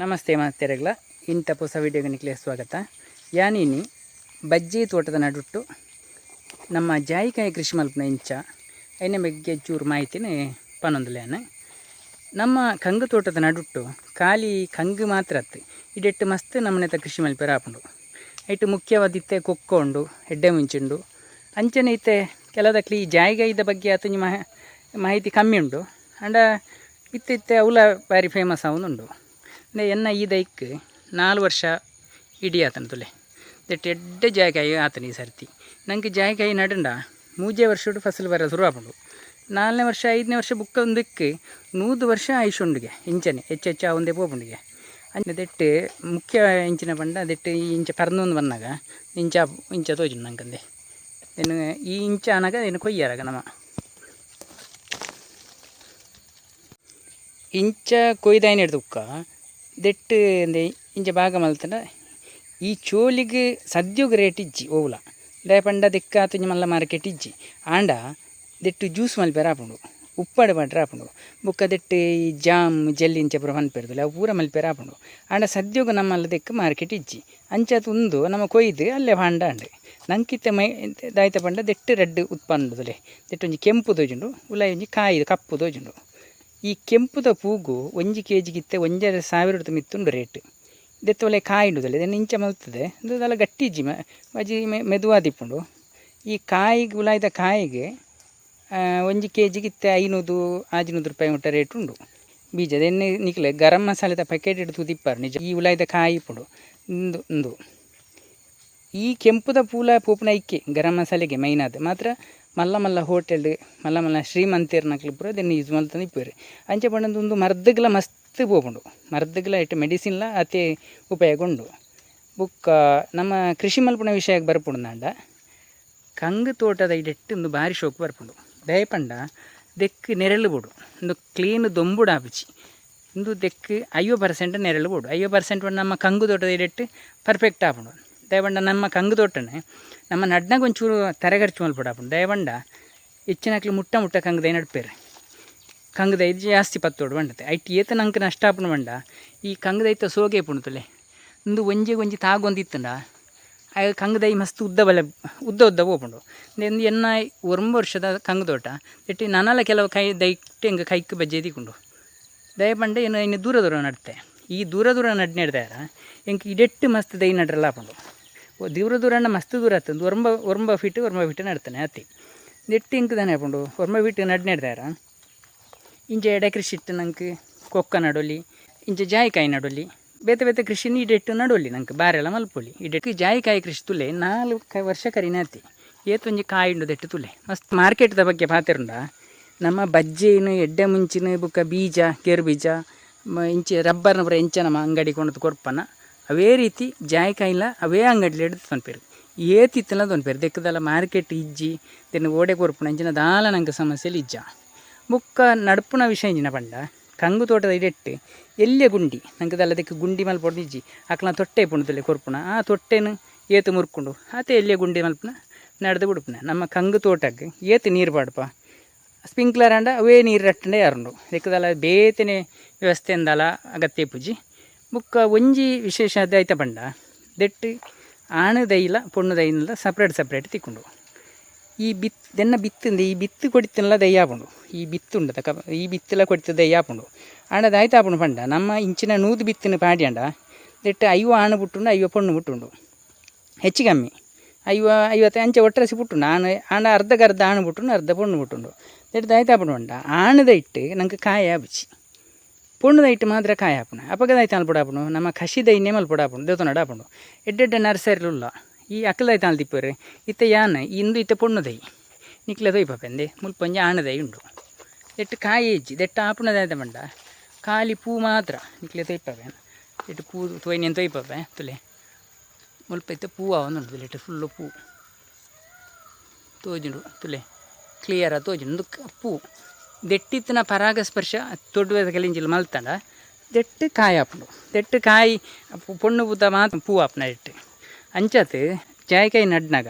ನಮಸ್ತೆ ಮಾತೆರೆಗ್ಲ ಇಂಥ ಹೊಸ ನಿಕ್ಲೆ ಸ್ವಾಗತ. ಯಾನಿನಿ ಬಜ್ಜಿ ತೋಟದ ನಡುಟ್ಟು, ನಮ್ಮ ಜಾಯಿಕಾಯಿ ಕೃಷಿ ಮಲ್ಪನ ಇಂಚ, ಐನ ಬಗ್ಗೆ ಚೂರು ಮಾಹಿತಿನೇ ಪನೊಂದುಲೇನ ನಮ್ಮ ಕಂಗು ತೋಟದ ನಡುಟ್ಟು, ಖಾಲಿ ಕಂಗು ಮಾತ್ರ ಅತ್ತು ಇಡೆಟ್ಟು ಮಸ್ತ್ ನಮ್ಮನೆತ ಕೃಷಿ ಮಲ್ಪರ ಆಪುಂಡು ಐಟು ಮುಖ್ಯವಾದಿತ್ತೆ ಕೊಕ್ಕೊ ಉಂಡು, ಎಡ್ಡೆ ಮುಂಚುಂಡು ಅಂಚನೆ ಇತ್ತೆ ಕೆಲದಕ್ಲಿ ಈ ಜಾಯಿಗಾಯಿದ ಬಗ್ಗೆ ಆತಂಜಿ ಮಹ, ಮಾಹಿತಿ ಕಮ್ಮಿ ಉಂಡು. ಅಂಡ ಇತ್ತೆ ಅವಲ ಬಾರಿ ಫೇಮಸ್ ಅವನುಂಡು ಎನ್ನ ಈ ದೈಕ್ ನಾಲ್ಕು ವರ್ಷ ಇಡೀ ಆತನ ತುಲೆ. ದೆಟ್ ಎಡ್ಡೆ ಜಾಯಿಕಾಯಿ ಆತನ ಈ ಸರ್ತಿ. ನಂಗೆ ಜಾಯಿಕಾಯಿ ನಡುಂಡ ಮೂಜೆ ವರ್ಷ ಫಸಲು ಬರ ಶುರು ಆಪುಂಡು. ನಾಲ್ಕನೇ ವರ್ಷ, ಐದನೇ ವರ್ಷ ಬುಕ್ಕ ಒಂದಕ್ಕೆ ನೂದು ವರ್ಷ ಆಯುಷುಂಡಿಗೆ ಇಂಚನೆ, ಹೆಚ್ಚು ಹೆಚ್ಚು ಒಂದೇ ಪೋಪುಂಡಿಗೆ. ಅಂಚೆ ದೆಟ್ಟು ಮುಖ್ಯ ಇಂಚಿನ ಪಂಡ, ದೆಟ್ಟು ಈ ಇಂಚ ಪರ್ನೊಂದು ಬಂದಾಗ ಇಂಚ ಇಂಚ ತೋಜುಂಡು ನಂಗಂದೆ. ಇನ್ನು ಈ ಇಂಚ ಅನ್ನಾಗ ಇನ್ನು ಕೊಯ್ಯಾರಾಗ ನಮ್ಮ ಇಂಚ ಕೊಯ್ದಾಯ್ನ ಹಿಡ್ದುಕ್ಕ ದೆಟ್ಟು ಇಂಜ ಇಂಚ ಭಾಗ ಮಲ್ತನ ಈ ಚೋಲಿಗೆ ಸದ್ಯೋಗ ರೇಟ್ ಇಜ್ಜಿ, ಓವುಲ. ದಯಪಂಡ ದಿಕ್ಕ ಆತುಂಜಿ ಮಲ್ಲ ಮಾರ್ಕೆಟ್ ಇಜ್ಜಿ. ಆಂಡ ದೆಟ್ಟು ಜ್ಯೂಸ್ ಮಲ್ಪೆರ ಆಪುಂಡು ಉಪ್ಪಾಡು ಮಾಡ್ರ ಆಪುಂಡು ಬೊಕ್ಕ ದೆಟ್ಟು ಈ ಜಾಮ್, ಜೆಲ್ಲಿ ಇಂಚ ಪೂರ ಮನ್ಪೆರ್ದುಲ್ಲ ಅವು ಪೂರ ಮಲ್ಪೆರ ಆಪುಂಡು ಆಂಡ ಸದ್ಯೋಗ ನಮ್ಮಲ್ಲ ದಿಕ್ಕ ಮಾರ್ಕೆಟ್ ಇಜ್ಜಿ. ಅಂಚ ಉಂದು, ನಮ್ಮ ಕೊಯ್ದು, ಅಲ್ಲೇ ಹಾಂಡ ಅಂಡೆ ನಂಕಿತ್ತ ಮೈ, ದಾಯ್ತ ಪಂಡ ದೆಟ್ಟು ರೆಡ್ ಉತ್ಪನ್ನದುಲೆ ದೆಟ್ಟು ಒಂಜಿ ಕೆಂಪು ದೋಜುಂಡು ಉಲಾಯಿ ಒಂಜಿ ಕಾಯಿದು, ಕಪ್ಪು ತೋಜುಂಡು ಈ ಕೆಂಪುದ ಪೂಗು ಒಂಜಿ ಕೆ ಜಿಗಿತ್ತೆ ಒಂಜರ ರೂಪಾಯಿ ಮಿತ್ತುಂಡು ರೇಟ್ ದೆತ್ತ ಒಲೆ ಕಾಯಿಂಡುದಲ್ಲ ಇದನ್ನು ಇಂಚ ಮಲ್ತದೆ. ಇದು ಅದೆಲ್ಲ ಗಟ್ಟಿಜ್ಜಿ ಮಜಿ ಮೆದುವಾದಿಪ್ಪುಂಡು ಈ ಕಾಯಿಗೆ ಉಲಾಯ್ದ ಕಾಯಿಗೆ ಒಂಜಿ ಕೆ ಜಿಗಿತ್ತೆ ಐನೂರು ಆಜಿನೂರು ರೂಪಾಯಿ ಮುಟ್ಟ ರೇಟ್ ಉಂಡು ಬೀಜದ ಎಣ್ಣೆ ನಿಕ್ಲೆ ಗರಂ ಮಸಾಲೆದ ಪ್ಯಾಕೆಟ್ ಹಿಡಿದು ತಿಪ್ಪಾರು ನಿಜ. ಈ ಉಲಾಯ್ದ ಕಾಯಿ ಇಪ್ಪುಂಡು ಇಂದು ಇಂದು. ಈ ಕೆಂಪುದ ಪೂಲ ಪೂಪನ ಇಕ್ಕೆ ಗರಂ ಮಸಾಲೆಗೆ ಮೈನಾದ ಮಾತ್ರ ಮಲ್ಲ ಮಲ್ಲ ಹೋಟೆಲ್, ಮಲ್ಲ ಮಲ್ಲ ಶ್ರೀಮಂತಿರ್ನಕ್ಲು ಪೂರ ದೆನ್ ಯೂಸ್ ಮಾಡ್ತಾನೆ ಇಪ್ಪೇರು ಅಂಚೆ ಪಂಡದು ಒಂದು ಮರ್ದಗ್ಲ ಮಸ್ತ್ ಪೋಪುಂಡು ಮರ್ದಗ್ಲ ಇಟ್ಟು ಮೆಡಿಸಿನ್ಲ ಅತಿ ಉಪಯೋಗ ಉಂಡು ಬುಕ್ಕ, ನಮ್ಮ ಕೃಷಿ ಮಲ್ಪುಣ ವಿಷಯಕ್ಕೆ ಬರ್ಪುಂಡು ನಾಂಡ. ಕಂಗು ತೋಟದ ಇಡೆಟ್ಟು ಒಂದು ಭಾರಿ ಶೋಕು ಬರ್ಪುಂಡು. ದಯಪಂಡ, ದೆಕ್ಕು ನೆರಳು ಬೋಡು ಒಂದು ಕ್ಲೀನ್ ದೊಂಬುಡು ಆಪಿಚಿ. ಇಂದು ದೆಕ್ಕು ಐವ ಪರ್ಸೆಂಟ್ ನೆರಳು ಬೋಡು ಐವ ಪರ್ಸೆಂಟ್ ನಮ್ಮ ಕಂಗು ತೋಟದ ಇಡೆಟ್ಟು ಪರ್ಫೆಕ್ಟ್ ಆಪುಂಡು. ದಯಪಂಡ ನಮ್ಮ ಕಂಗು ತೋಟನೆ ನಮ್ಮ ನಡ್ನಾಗ ಒಂಚೂರು ತರಗರ್ಚು ಮಲ್ಪಡಾಪುಂಡು ದಯಪಂಡ ಹೆಚ್ಚಿನಕ್ಲು ಮುಟ್ಟ ಮುಟ್ಟ ಕಂಗದ ನಡ್ಪೇರಿ ಕಂಗದ ಇದು ಜಾಸ್ತಿ ಪತ್ತೋಡು ಬಂಡತೆ. ಐಟಿ ಏತ ನಂಗೆ ನಷ್ಟ ಆಪುಂಡು ಬಂಡ. ಈ ಕಂಗದ ಐತ ಸೋಗೆ ಪುಣತಲೆ ಒಂದು ಒಂಜಿ ಒಂಜಿ ತಾಗೊಂದಿತ್ತಂಡ. ಆಗ ಕಂಗದೈ ಮಸ್ತ್ ಉದ್ದ ಬಲೆ, ಉದ್ದ ಉದ್ದ ಹೋಗ್ಬಂಡು ಎಂದು ಎನ್ನ ಒಂಬ ವರ್ಷದ ಕಂಗದೋಟ ಇಟ್ಟು ನನಲ ಕೆಲವು ಕೈ, ದೈಟ್ಟು ಹಿಂಗೆ ಕೈಕ್ ಬಜ್ಜೆ ತಿಕೊಂಡು ದಯಪಂಡೆ ಏನು ಇನ್ನು ದೂರ ದೂರ ನಡ್ತೆ. ಈ ದೂರ ದೂರ ನಡ್ ನೆಡ್ದಾರ. ಎಂಕ್ ಇಡೆಟ್ಟು ಮಸ್ತ್ ದೈ ನಡ್ರಲ್ಲ ಓ ದೂರ ದೂರನ ಮಸ್ತ್ ದೂರ ಆತಂದು ಒರಂಬ ಒರಂಬ ಫೀಟ್ ಒರಂಬ ಫೀಟ್ ನಡ್ತಾನೆ ಅತ್ತಿ ನೆಟ್ಟು ಇಂಕ್ ತಾನೆ ಆಪುಂಡು ಒರಂಬ ಫೀಟ್ ನಡ್ ನೆಡ್ದಾರ. ಇಂಚ ಎಡೆ ಕೃಷಿ ಇಟ್ಟು ನಂಗೆ ಕೊಕ್ಕ ನಡೊಲಿ ಇಂಚ ಜಾಯಿಕಾಯಿ ನಡೊಲಿ. ಬೇತೆ ಬೇತೆ ಕೃಷಿ ಇಡೆಟ್ಟು ನಡೊಲಿ ನಂಗೆ, ಬಾರೆಲ್ಲ ಮಲ್ಪೊಲಿ. ಇಡೆಟ್ಟು ಜಾಯಿಕಾಯಿ ಕೃಷಿ ತುಲೆ, ನಾಲ್ಕು ವರ್ಷ ಕರಿನಾತಿ ಏತೊಂಜಿ ಕಾಯಿಂಡು ದೆಟ್ಟು ತುಲೆ. ಮಸ್ತ್ ಮಾರ್ಕೆಟ್ದ ಬಗ್ಗೆ ಪಾತಿರುಂಡ ನಮ್ಮ ಬಜ್ಜೇನು, ಎಡ್ಡೆ ಮುಂಚಿನ ಬುಕ್ಕ ಬೀಜ ಗೇರು ಬೀಜ ಇಂಚೆ ರಬ್ಬರ್ನ ಪೂರ ಎಂಚ ನಮ್ಮ ಅಂಗಡಿ ಕೊಂಡು ಕೊರ್ಪನ ಅವೇ ರೀತಿ ಜಾಯಿಕಾಯಿಲ ಅವೇ ಅಂಗಡಿಲಿ ಹಿಡಿದು ತೊನ್ಪೇರು ಏತಿತ್ತಲ ತೊನ್ಪೇರು ದೆಕ್ಕದಲ್ಲ ಮಾರ್ಕೆಟ್ ಇಜ್ಜಿ ದೆನ್ನು ಓಡೆ ಕೊರ್ಪುನ ಇಂಚಿನ ದಾಲ ನಂಗೆ ಸಮಸ್ಯೆಲಿ ಇಜ್ಜ. ಮುಕ್ಕ ನಡ್ಪುನ ವಿಷಯ ಇಂಜಿನ ಪಂಡ. ಕಂಗು ತೋಟದ ಇಡೆಟ್ಟು ಎಲ್ಲೇ ಗುಂಡಿ. ನಂಗೆ ಅದಕ್ಕೆ ಗುಂಡಿ ಮಲ್ಪೊಡು ಇಜ್ಜಿ. ಅಕ್ಲ ತೊಟ್ಟೆ ಪುಣದಲ್ಲಿ ಕೊರ್ಪುನ. ಆ ತೊಟ್ಟೆನು ಏತು ಮುರ್ಕೊಂಡು, ಆತ ಎಲ್ಲೇ ಗುಂಡಿ ಮಲ್ಪನ ನಡೆದು ಬಿಡ್ಪುನ. ನಮ್ಮ ಕಂಗು ತೋಟಕ್ಕೆ ಏತು ನೀರು ಪಾಡ್ಪ ಸ್ಪ್ರಿಂಕ್ಲರ್ ಅಂಡ ಅವೇ ನೀರು ರಟ್ಟಂಡೆ ಯಾರುಂಡು. ದೆಕ್ಕದಲ್ಲ ಬೇತನೆ ವ್ಯವಸ್ಥೆ ಅಂದಲ್ಲ ಅಗತ್ಯ ಪೂಜಿ ಬುಕ್ಕ ಒಂಜಿ ವಿಶೇಷ ದೈತ ಪಂಡ. ದೆಟ್ಟು ಆಣು ದೈಲ, ಪೊಣ್ಣು ದೈನಲ್ಲ ಸಪ್ರೇಟ್ ಸಪ್ರೇಟ್ ತಿಕ್ಕೊಂಡು. ಈ ಬಿತ್, ದೆನ್ನ ಬಿತ್ತಿಂದ ಈ ಬಿತ್ತು ಕೊಡಿತನಲ್ಲ ದಯ್ಯಾಪುಂಡು ಈ ಬಿತ್ತುಂಡು ತಕ, ಈ ಬಿತ್ತಲ ಕೊಡಿತ ದಯ್ಯಾಪುಂಡು ದಾಯ್ತ ದಾಯ್ತಾಪುಂಡು ಪಂಡ. ನಮ್ಮ ಇಂಚಿನ ನೂದು ಬಿತ್ತಿನ ಪಾಡಿ ಅಂಡ. ದೆಟ್ಟು ಐವ ಆಣು ಬಿಟ್ಟುಂಡು ಐವ ಪೊಣ್ಣು ಬಿಟ್ಟುಂಡು ಹೆಚ್ಚು ಕಮ್ಮಿ. ಐವ, ಐವತ್ತು ಅಂಚೆ ಒಟ್ಟರಸಿ ಬಿಟ್ಟುಂಡು ಆಣ ಆಂಡ ಅರ್ಧಕ್ಕೆ ಅರ್ಧ ಆಣು ಬಿಟ್ಟುಂಡು ಅರ್ಧ ಪೊಣ್ಣು ಬಿಟ್ಟುಂಡು ದೆಟ್ಟು ದಾಯ್ತಾಪುಂಡು ಪಂಡ. ಆಣದ ಇಟ್ಟು ನಂಗೆ ಕಾಯ ಪೊಣ್ಣದ ಇಟ್ಟು ಮಾತ್ರ ಕಾಯ ಹಾಪುಣ ಅಪಗದ ಆಯ್ತು ಅಲ್ಪಡಾಪುಣು ನಮ್ಮ ಕಸಿ ದೈನ್ಯ ಮಲ್ಪಡಾಪುಣು ದೇವತ ನಡಾಪುಣು ಎಡ್ಡೆಡ್ಡೆ ನರ್ಸರಿಲುಲ್ಲ. ಈ ಅಕ್ಕಲದಾಯ್ತು ಅಲ್ ತಿಪ್ಪರೆ ಇತ್ತ ಯಾನ, ಇಂದು ಇತ್ತ ಪೊಣ್ಣು ದೈ. ನಿಕ್ಲೆ ತೊಯ್ಪಂದೆ ಮುಲ್ಪೊಂಜಿ ಆಣದೈ ಉಂಡು. ಎಟ್ಟು ಕಾಯಿ ಹೆಜ್ಜಿ ದೆಟ್ಟ ಆಪುಣದಾಯ್ತ ಮಂಡ. ಖಾಲಿ ಪೂ ಮಾತ್ರ. ನಿಕ್ಲೆ ತೊಯ್ಪವೆ ಇಟ್ಟು ಪೂ ತೊಯ್ನೇನು ತೊಯ್ಪವೆ ತುಲೆ. ಮುಲ್ಪ ಇತ್ತ ಪೂ ಅವನುಂಡು ತುಲೆ. ಇಟ್ಟು ಫುಲ್ಲು ಪೂ. ತೋಜುಂಡು ತುಲೆ. ಕ್ಲಿಯರ ತೋಜುಂಡು ಕ- ಪೂ. ದೆಟ್ಟಿತ್ತಿನ ಪರಾಗಸ್ಪರ್ಶ ತೊಡ್ಡುವ ಕೆಲಂಜಿಲ್ ಮಲ್ತಂಡ ದೆಟ್ಟು ಕಾಯಿ ಆಪುಂಡು ದೆಟ್ಟು ಕಾಯಿ, ಪೊಣ್ಣು ಬುದ್ಧ ಮಾತ್ರ ಪೂ ಆಪುನ ಇಟ್ಟು. ಅಂಚತ್ ಜಾಯಿಕಾಯಿ ನಡ್ನಾಗ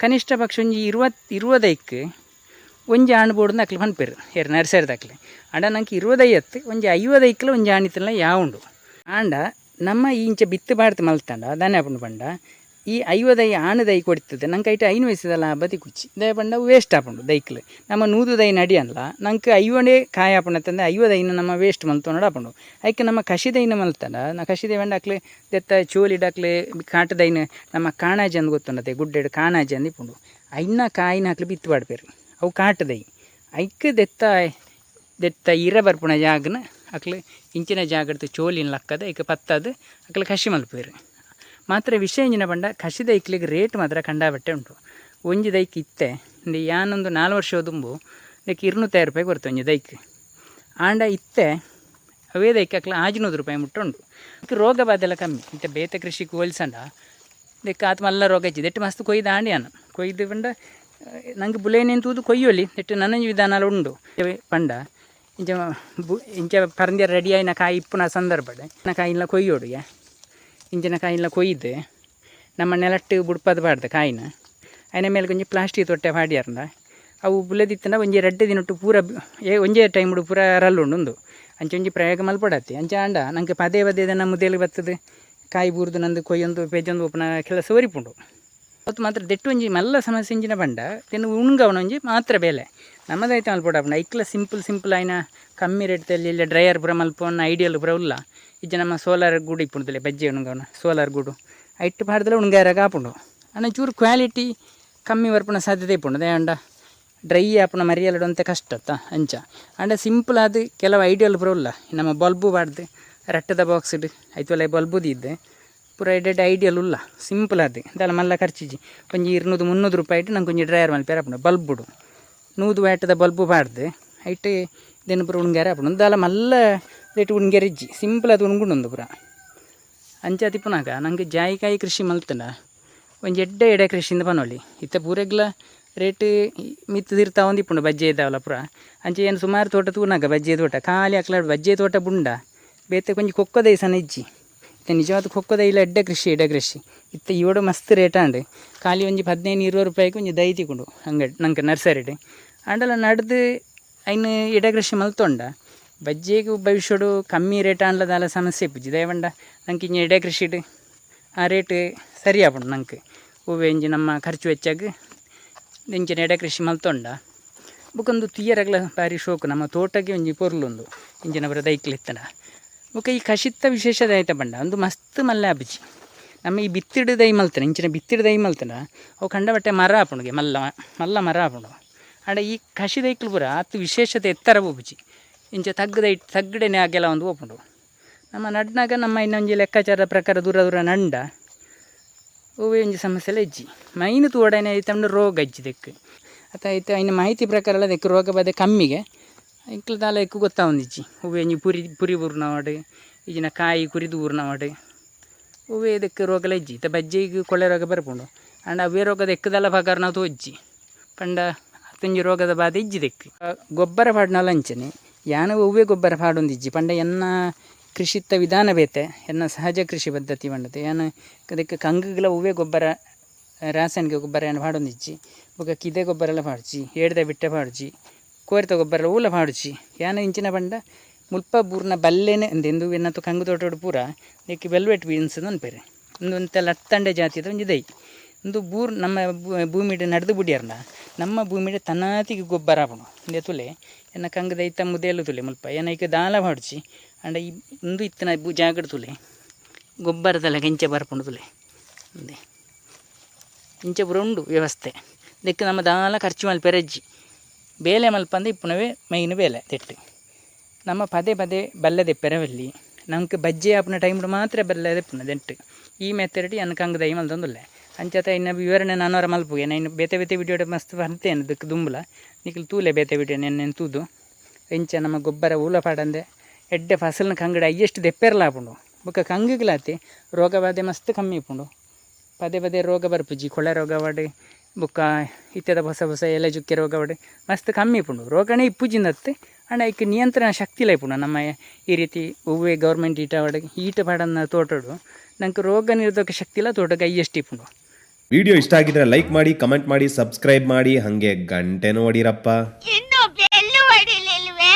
ಕನಿಷ್ಠ ಪಕ್ಷ ಒಂಜಿ ಇರುವತ್ ಇರುವದೈಕ್ ಒಂಜಿ ಆಣ್ ಬೋಡ್ದು ಅಕ್ಲೆ ಪನ್ಪೇರು ನರ್ಸರಿ ನರ್ಸರಿದಾಕ್ಲೆ ಅಂಡ ನಂಗೆ ಇರುವದೈಯತ್ತು ಒಂಜಿ ಐವದೈಕ್ಲ ಒಂಜಿ ಆಣಿತಲ್ಲ ಯಾವುಂಡು. ಆಂಡ ನಮ್ಮ ಈ ಇಂಚ ಬಿತ್ತು ಬಾಡ್ತು ಮಲ್ತಂಡ ದಾನೆ ಆಪುಂಡು ಪಂಡ ಈ ಐವದೈ ಆಣು ದೈ ಕೊಡ್ತದೆ. ನಂಗೆ ಐಟ ಐನು ವಯಸ್ಸದ ಲಾಭ ಕುಚ್ಚಿ. ದಯ ಪಂಡ ವೇಸ್ಟ್ ಆಪುಂಡು ದೈಕ್ಲು. ನಮ್ಮ ನೂದು ದೈ ನಡಿ ಅಲ್ಲ ನಂಗೆ ಐವನೇ ಕಾಯ ಆಪುಂಡು ಅಂತಂದ್ರೆ ಐವದೈನ ನಮ್ಮ ವೇಸ್ಟ್ ಮಲ್ತೊಂಡು ಆಪುಂಡು ಐಕೆ ನಮ್ಮ ಕಸಿದೈನ ಮಲ್ತಂಡ ನಾ ಕಸಿದೈ ಬಂಡ ಅಕ್ಲೆ ದೆತ್ತ ಚೋಲಿ ಕಾಟದೈನ ನಮ್ಮ ಕಾಣಾಜಿ ಅಂದ್ ಗುಡ್ಡೆಡ್ ಕಾಣಾಜಿ ಅಂದಿಪ್ಪುಂಡು ಐನ ಕಾಯಿನ ಹಾಕ್ಲಿ ಬಿತ್ತು ಮಾಡ್ಬೇರು ಅವು ಕಾಟದೈ ಐಕ್ ದೆತ್ತ ದೆತ್ತ ಇರ ಬರ್ಪುಣ ಜಾಗನ ಅಕ್ಲೆ ಇಂಚಿನ ಜಾಗಡ್ದು ಚೋಲಿನ ಲಕ್ಕದ ಐಕ ಪತ್ತದು ಅಕ್ಲೆ ಕಸಿ ಮಲ್ಪೇರು ಮಾತ್ರ ವಿಷಯ ಇಂಜಿನ ಪಂಡ ಕಸಿದ ಇಕ್ಲಿಗೆ ರೇಟ್ ಮಾತ್ರ ಕಂಡಾಬಟ್ಟೆ ಉಂಟು. ಒಂಜಿ ದೈಕ್ ಇತ್ತೆ ಇಂದು ಯಾನೊಂದು ನಾಲ್ಕು ವರ್ಷ ಓದುಂಬು, ಇದಕ್ಕೆ ರೂಪಾಯಿ ಕೊಡ್ತು ಒಂಜಿ ದೈಕ್ ಆಂಡ ಇತ್ತೆ, ಅವೇ ದೈಕ್ ಅಕ್ಲ ಆಜಿನೂರು ರೂಪಾಯಿ ಮುಟ್ಟುಂಡು ಇದಕ್ಕೆ ರೋಗ ಬಾಧೆಲ್ಲ ಕಮ್ಮಿ. ಇಂತ ಬೇತೆ ಕೃಷಿಗೆ ಹೋಲ್ಸಂಡ ಇದಕ್ಕೆ ಆತ ಮಲ್ಲ ರೋಗ ಇಚ್ಚಿದೆ ಎಟ್ಟು ಮಸ್ತ್ ಕೊಯ್ದು ಅನ್ನ ಕೊಯ್ದು ಬಂಡ, ನಂಗೆ ಬುಲೇನೇನು ತೂದು ಕೊಯ್ಯೋಲಿ. ಎಟ್ಟು ನನ್ನ ವಿಧಾನ ಉಂಡು. ಪಂಡ, ಇಂಚ ಬು, ಇಂಚ ಪರಂದ್ಯ ರೆಡಿ ಆಯ್ನ ಕಾಯಿ ಇಪ್ಪುನ ಸಂದರ್ಭ ನಾ ಕಾಯಿಲ್ಲ ಕೊಯ್ಯೋಡುಗೆ ಇಂಚಿನ ಕಾಯಿನೆಲ್ಲ ಕೊಯ್ದು. ನಮ್ಮ ನೆಲಟ್ಟು ಬುಡ್ಪದ ಬಾಡ್ದು ಕಾಯಿನ. അതിನ ಮೇಲೆ ಕೊಂಚ ಪ್ಲಾಸ್ಟಿಕ್ ತೊಟ್ಟೆ ಪಾಡ್ಯಾರಂಡ ಅವು ಬುಲೆದಿತ್ತಂಡ ಒಂಜಿ ರಡ್ಡೆ ದಿನೊಟ್ಟು ಪೂರ ಒಂಜೇ ಟೈಮ್ ಪೂರ ರಲ್ಲುಂಡು ಅಂಚ ಒಂಜಿ ಪ್ರಯೋಗ ಮಲ್ಪಡತ್ತೆ ಅಂಚೆ ಆಂಡ, ನಂಗೆ ಪದೇ ಪದೇ ನಮ್ಮ ಮುದೇಲಿ ಬರ್ತದೆ. ಕಾಯಿ ಬೂರ್ದು ನಂದು ಕೊಯ್ಯೊಂದು ಪೇಜೊಂದು ಉಪ್ಪನ ಕೆಲಸ ಒರಿಪುಂಡು ಅವತ್ತು ಮಾತ್ರ ದೆಟ್ಟು ಒಂಜಿ ಮಲ್ಲ ಸಮಸ್ಯೆ ಇಂಜಿನ ಬಂಡ. ತಿನ್ನು ಉಣ್ಗವನ ಒಂಜಿ ಮಾತ್ರ ಬೇಲೆ. ನಮ್ಮದೈತೆ ಮಲ್ಪಡಪ್ಪ ಐಕ್ಲ ಸಿಂಪಲ್ ಸಿಂಪಲ್ ಆಯ್ನ ಕಮ್ಮಿ ರೇಟ್ದಲ್ಲಿ ಇಲ್ಲ ಡ್ರೈಯರ್ ಪುರ ಮಲ್ಪ ಐಡಿಯಲ್ ಪುರ ಉಲ್ಲ. ಇಜ್ಜ ನಮ್ಮ ಸೋಲಾರ್ ಗೂಡು ഇപ്പുണ്ടല്ലേ ಬಜ್ಜೆ ಉಣ್ಗವನ ಸೋಲಾರ್ ಗೂಡು അയിട്ട് പാടത്തിൽ ಉಣ್ಗಾರಾಗ ಆಪುಂಡು ಅಣ್ಣ ಚೂರು ಕ್ವಾಲಿಟಿ ಕಮ್ಮಿ ಬರ್ಪುನ ಸಾಧ್ಯತೆ ಇಪ್ಪುಂಡು ದಾಂಡ ಡ್ರೈ ಆಪುನ ಮರಿಯಲಡು ಕಷ್ಟ ಅತ್ತ ಅಂಚ ಅಂಡ ಸಿಂಪಲ್ ಆದ ಕೆಲವು ಐಡಿಯಲ್ ಪುರ ಉಲ್ಲ ನಮ್ಮ ಬಲ್ಬು ಬಾಡ್ದು ರಟ್ಟದ ಬಾಕ್ಸ್ ಇಡು ಐತೊಲೆ ಬಲ್ಬು ಇದ್ದೆ ಪೂರ ಎಡ್ಡೆಡ್ ಐಡಿಯಲ್ ಉಲ್ಲ ಸಿಂಪಲ್ ಆದ ದಾಲ ಮಲ್ಲ ಖರ್ಚಿಜಿ ಒಂಜಿ ಇರ್ನೂದು ಮುನ್ನೂರು ರೂಪಾಯಿ ಇಟ್ಟು ನಂಗೆ ಕೊಂಚ ಡ್ರೈಯರ್ ಮಲ್ಪೇರ ಆಪುಂಡು ಬಲ್ಬುಡು ನೂದು ವ್ಯಾಟದ ಬಲ್ಬು ಬಾಡ್ದು ಐಟ್ ದೆನ್ ಪೂರ ಉಣ್ಗ್ಯಾರ ಆಪುಂಡು ದಾಲ ಮಲ್ಲ ರೇಟ್ ರಿಜ್ಜಿ ಸಿಂಪಲ್ ಅದು ಉಣ್ಗುಂಡು ಪೂರ. ಅಂಚೆ ಪುನಗ ನಂಗೆ ಜಾಯಿಕಾಯಿ ಕೃಷಿ ಮಲ್ತಂಡ. ಒಂಜಿ ಎಡ್ಡೆ ಎಡೆ ಕೃಷಿಯಿಂದ ಪನೊಲಿ. ಇತ್ತ ಪೂರೆಗ್ಲ ರೇಟ್ ಮಿತ್ತದಿರ್ತಾ ಒಂದಿಪ್ಪುಂಡು ಬಜ್ಜೆ ಇದ್ದಾವಲ್ಲ ಪೂರ. ಅಂಚೆ ಏನು ಸುಮಾರು ತೋಟ ತೂನಾಗ ಬಜ್ಜೆ ತೋಟ, ಖಾಲಿ ಹಾಕ್ಲಾಡು ಬಜ್ಜೆ ತೋಟ ಬುಂಡ. ಬೇತೆ ಕೊಂಚ ಕೊಕ್ಕದ ಸಣ್ಣ ಇಜ್ಜಿ. ಇತ್ತ ನಿಜವಾದ ಕೊಕ್ಕದ ಇಲ್ಲ ಎಡ್ಡೆ ಕೃಷಿ ಎಡೆ ಕೃಷಿ. ಇತ್ತ ಇವಡು ಮಸ್ತ್ ರೇಟ್ ಆಂಡ್ ಖಾಲಿ ಒಂಜಿ ಹದಿನೈದು ಇರುವ ರೂಪಾಯಿ ಒಂಜಿ ದೈ ತಿಕೊಂಡು ಹಂಗೆ ನಂಗೆ ನರ್ಸರಿಡೆ. ಆಂಡಲ ನಡೆದು ಐನು ಎಡೆ ಕೃಷಿ ಮಲ್ತೊಂಡ. ಬಜ್ಜೆಗೆ ഉപയോഗിച്ചോട് ಸಮಸ್ಯೆ ಇಪ್ಪುಜಿ ದಯವಂಡ ನಂಗೆ ಇಂಜ ಎಡೆ ಕೃಷಿಡ್ ಆ ರೇಟ್ ಸರಿ ಆಪುಂಡು ನಂಗೆ. ಹೂವೆ ಇಂಜಿ ನಮ್ಮ ಖರ್ಚು ವೆಚ್ಚಾಗ ಇಂಚಿನ ಎಡೆ ಕೃಷಿ ಮಲ್ತೊಂಡ. ಬುಕ್ಕೊಂದು ತುಯ್ಯರಗ್ಲ ಬಾರಿ ಶೋಕು. ನಮ್ಮ ತೋಟಕ್ಕೆ ಒಂಜಿ ಪೊರ್ಲೊಂದು ಇಂಜಿನ ಬರ ದೈಕ್ಲಿತ್ತನ ಬೊಕ ಈ ಕಷಿತ್ತ ವಿಶೇಷದ ದೈತ ಬಂಡ ಒಂದು ಮಸ್ತ್ ಮಲ್ಲ ಅಬ್ಜಿ ನಮ್ಮ ಈ ಬಿತ್ತಿಡು ದೈ ಮಲ್ತನ ಇಂಚಿನ ಬಿತ್ತಿಡು ದೈ ಮಲ್ತನ, ಅವು ಕಂಡ ಬಟ್ಟೆ ಮರ ಆಪುಂಡುಗೆ ಮಲ್ಲ ಮಲ್ಲ ಮರ ಆಪುಂಡು ಆಡ ಈ ಕಷಿ ದೈಕ್ಲು ಪೂರ ಅತ್ತು ವಿಶೇಷತೆ ಎತ್ತರ ಬೋಬುಜಿ ಇಂಚ ತಗ್ಗದ ಇಟ್ಟು ತಗ್ಗಡೆನೆ ಆಗೆಲ್ಲ ಒಂದು ಓಪುಂಡು ನಮ್ಮ ನಡ್ನಾಗ ನಮ್ಮ ಇನ್ನೊಂಜಿ ಲೆಕ್ಕಾಚಾರದ ಪ್ರಕಾರ ದೂರ ದೂರ ನಂಡ, ಹೂವೇ ಒಂಜಿ ಸಮಸ್ಯೆ ಎಲ್ಲ ಇಜ್ಜಿ ಮೈನ್ ತೋಡನೆ ಐತಂಡು ರೋಗ ಇಜ್ಜಿ ದೆಕ್ ಅತ ಐತೆ, ಇನ್ನು ಮಾಹಿತಿ ಪ್ರಕಾರ ಎಲ್ಲ ಅದಕ್ಕೆ ರೋಗ ಬಾಧೆ ಕಮ್ಮಿಗೆ. ಇಂಕ್ಲ ದಾಲ ಎಕ್ಕು ಗೊತ್ತಾವೊಂದಿಜ್ಜಿ ಹೂವೇ ಒಂಜಿ ಪುರಿ ಪುರಿ ಊರ್ನ ಮಾಡಿ ಈಜಿನ ಕಾಯಿ ಕುರಿದು ಊರ್ನ ಮಾಡಿ ಓವೇ ಇದಕ್ಕೆ ರೋಗಲ ಇಜ್ಜಿ ಇತ್ತ ಬಜ್ಜಿಗೆ ಕೊಳೆ ರೋಗ ಬರ್ಪುಂಡು ಅಂಡ್ ಅವೇ ರೋಗದ ಎಕ್ಕದಲ್ಲ ಪಗಾರ ನಾವು ತೋಜ್ಜಿ ಪಂಡ ಅತ್ತೊಂಜಿ ರೋಗದ ಬಾಧೆ ಇಜ್ಜಿ ದೆಕ್ ಗೊಬ್ಬರ ಪಾಡ್ನಲ್ಲ ಅಂಚನೆ ಯಾನ ಒವ್ವೇ ಗೊಬ್ಬರ ಪಾಡೊಂದಿಜ್ಜಿ ಪಂಡ ಎನ್ನ ಕೃಷಿತ್ತ ವಿಧಾನ ಬೇತೆ, ಎನ್ನ ಸಹಜ ಕೃಷಿ ಪದ್ಧತಿ ಮಾಡುತ್ತೆ ಯಾನ ಅದಕ್ಕೆ ಕಂಗುಗಳ ಒವ್ವೇ ಗೊಬ್ಬರ, ರಾಸಾಯನಿಕ ಗೊಬ್ಬರ ಏನು ಪಾಡೊಂದಿಜ್ಜಿ ಬೊಕ ಕಿದೆ ಗೊಬ್ಬರ ಎಲ್ಲ ಪಾಡ್ಜಿ ಏಡ್ದ ಬಿಟ್ಟ ಪಾಡ್ಜಿ ಕೋರಿತ ಗೊಬ್ಬರ ಹೂಲ ಪಾಡ್ಜಿ ಯಾನ ಇಂಚಿನ ಪಂಡ ಮುಲ್ಪ ಬೂರ್ನ ಬಲ್ಲೆನೆ ಅಂದೆಂದು ಎನ್ನತ್ತು ಕಂಗು ತೋಟೋಡು ಪೂರ ಇದಕ್ಕೆ ವೆಲ್ವೆಟ್ ಬೀನ್ಸ್ ಅನ್ಪೇರೆ ಒಂದು ಒಂತ ಲತ್ತಂಡೆ ಜಾತಿದ ಒಂಜಿ ದೈ. ಒಂದು ಬೂರ್ ನಮ್ಮ ಭೂಮಿಡೆ ನಡೆದು ಬಿಡ್ಯಾರ್ನ, ನಮ್ಮ ಭೂಮಿಡೆ ತನ್ನಾತಿಗೆ ಗೊಬ್ಬರ ಆಪುಂಡು ಇಂದೆ ತುಲೆ ಕಂಗ ದೈತ ಮುದೆಲು ತುಲೆ ಮುಲ್ಪ. ಏನ ಈಗ ದಾಲ ಪಾಡ್ಜಿ ಅಂಡ ಈ ಒಂದು ಇತ್ತಿನ ಜಾಗಡ್ ತುಲೆ. ಗೊಬ್ಬರದಲ್ಲ ಕೆಂಚೆ ಬರ್ಪುಂಡು ತುಲೆ. ಇಂದೆ ಇಂಚೆ ಪೂರ ಉಂಡು ವ್ಯವಸ್ಥೆ. ಇದಕ್ಕೆ ನಮ್ಮ ದಾಲ ಖರ್ಚು ಮಲ್ಪೆರಜ್ಜಿ ಬೇಲೆ ಮಲ್ಪಂದ ಇಪ್ಪುನವೇ ಮೈನ್ ಬೇಲೆ ತೆಟ್ಟು. ನಮ್ಮ ಪದೇ ಪದೇ ಬಲ್ಲದೆ ಪೆರವಲ್ಲಿ ನಮ್ಗೆ ಬಜ್ಜೆ ಆಪುನ ಟೈಮ್ ಮಾತ್ರ ಬಲ್ಲದೆ ದೆಪ್ಪುನ ದೆಂಟು. ಈ ಮೆತ್ತರಡಿ ಅನ್ನ ಕಂಗ ದೈ ಮಲ್ದೊಂದುಲ್ಲೆ. ಅಂಚತ ಇನ್ನು ವಿವರಣೆ ನಾನವರ ಮಲ್ಪುಗೆ ಇನ್ನು ಬೇತೆ ಬೇತೆ ವಿಡಿಯೋಡೆ ಮಸ್ತ್ ಬರ್ತೇನೆ ಅದಕ್ಕೆ ದುಂಬುಲ. ನಿಖಿಲ್ ತೂಲೆ ಬೇತೆ ವಿಡಿಯೋ ನೆನ್ನೆ ತೂದು ಎಂಚ ನಮ್ಮ ಗೊಬ್ಬರ ಊಲ ಪಾಡಂದೆ ಎಡ್ಡೆ ಫಸಲ್ನ ಕಂಗಡ ಅಯ್ಯಷ್ಟು ದೆಪ್ಪೆರ್ಲ ಆಪುಂಡು ಬೊಕ್ಕ ಕಂಗಿಗ್ಲಾತಿ. ರೋಗ ಬಾಧೆ ಮಸ್ತ್ ಕಮ್ಮಿ ಇಪ್ಪುಂಡು. ಪದೇ ಪದೇ ರೋಗ ಬರ್ಪುಜಿ ಕೊಳೆ ರೋಗ ಒಡೆ ಬೊಕ್ಕ ಇತ್ಯದ ಹೊಸ ಹೊಸ ಎಲೆ ಜುಕ್ಕೆ ರೋಗ ಒಡೆ ಮಸ್ತ್ ಕಮ್ಮಿ ಇಪ್ಪುಂಡು. ರೋಗನೇ ಇಪ್ಪುಜಿಂದತ್ತೆ ಅಣ್ಣ ಇಕ್ಕೆ ನಿಯಂತ್ರಣ ಶಕ್ತಿ ಇಲ್ಲ ಇಪ್ಪುಂಡು ನಮ್ಮ ಈ ರೀತಿ ಹೂವೆ ಗೌರ್ಮೆಂಟ್ ಈಟ ಒಡೆ ಈಟ ಪಾಡನ್ನ ತೋಟಡು. ನಂಗೆ ರೋಗ ನಿರೋಧಕ ಶಕ್ತಿ ಇಲ್ಲ, ತೋಟಕ್ಕೆ ಅಯ್ಯಷ್ಟು ಇಪ್ಪುಂಡು. ವಿಡಿಯೋ ಇಷ್ಟ ಆಗಿದ್ರೆ ಲೈಕ್ ಮಾಡಿ, ಕಮೆಂಟ್ ಮಾಡಿ, ಸಬ್ಸ್ಕ್ರೈಬ್ ಮಾಡಿ, ಹಂಗೆ ಗಂಟೆ ನೋಡಿರಪ್ಪ. ಇನ್ನು ಬೆಲ್ಲು ಹೊಡಿಲಿಲ್ವೇ?